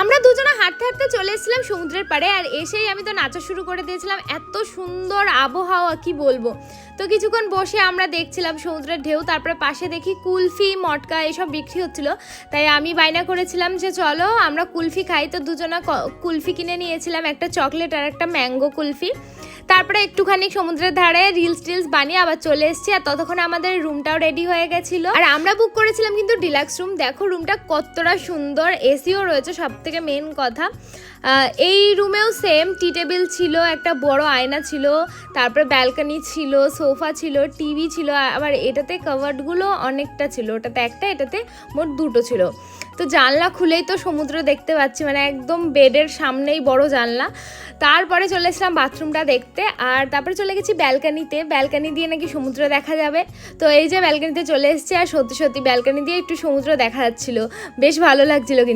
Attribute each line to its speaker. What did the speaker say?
Speaker 1: আমরা দুজনে হাঁটতে হাঁটতে চলে এসেছিলাম সমুদ্রের পাড়ে, আর এসেই আমি তো নাচা শুরু করে দিয়েছিলাম। এত সুন্দর আবহাওয়া, কি বলব? তো কিছুক্ষণ বসে আমরা দেখছিলাম সমুদ্রের ঢেউ, তারপরে পাশে দেখি কুলফি, মটকা এসব বিক্রি হচ্ছিল। তাই আমি বায়না করেছিলাম যে, চলো, আমরা কুলফি খাই। তো দুজনা কুলফি কিনে নিয়েছিলাম, একটা চকলেট আর একটা ম্যাঙ্গো কুলফি। তারপরে একটুখানি সমুদ্রের ধারে রিলস টিলস বানিয়ে আবার চলে এসেছি, আর ততক্ষণে আমাদের রুমটাও রেডি হয়ে গেছিল। আর আমরা বুক করেছিলাম কিন্তু ডিলাক্স রুম দেখো রুমটা কতটা সুন্দর এসিও রয়েছে সব থেকে মেন কথা এই রুমেও সেম টি টেবিল ছিল, একটা বড় আয়না ছিল, তারপরে ব্যালকনি ছিল সোফা ছিল টিভি ছিল, আবার এটাতে কাভার্ডগুলো অনেকটা ছিল, ওটাতে একটা, এটাতে মোট দুটো ছিল। তো জানলা খুলেই তো সমুদ্র দেখতে পাচ্ছি মানে একদম বেডের সামনেই বড় জানলা। তারপরে চলে এসলাম বাথরুমটা দেখতে, আর তারপরে চলে গেছি ব্যালকানিতে। ব্যালকানি দিয়ে নাকি সমুদ্র দেখা যাবে। তো এই যে ব্যালকানিতে চলে এসেছি, আর সত্যি সত্যি ব্যালকানি দিয়ে একটু সমুদ্র দেখা যাচ্ছিল। বেশ ভালো লাগছিল কিন্তু।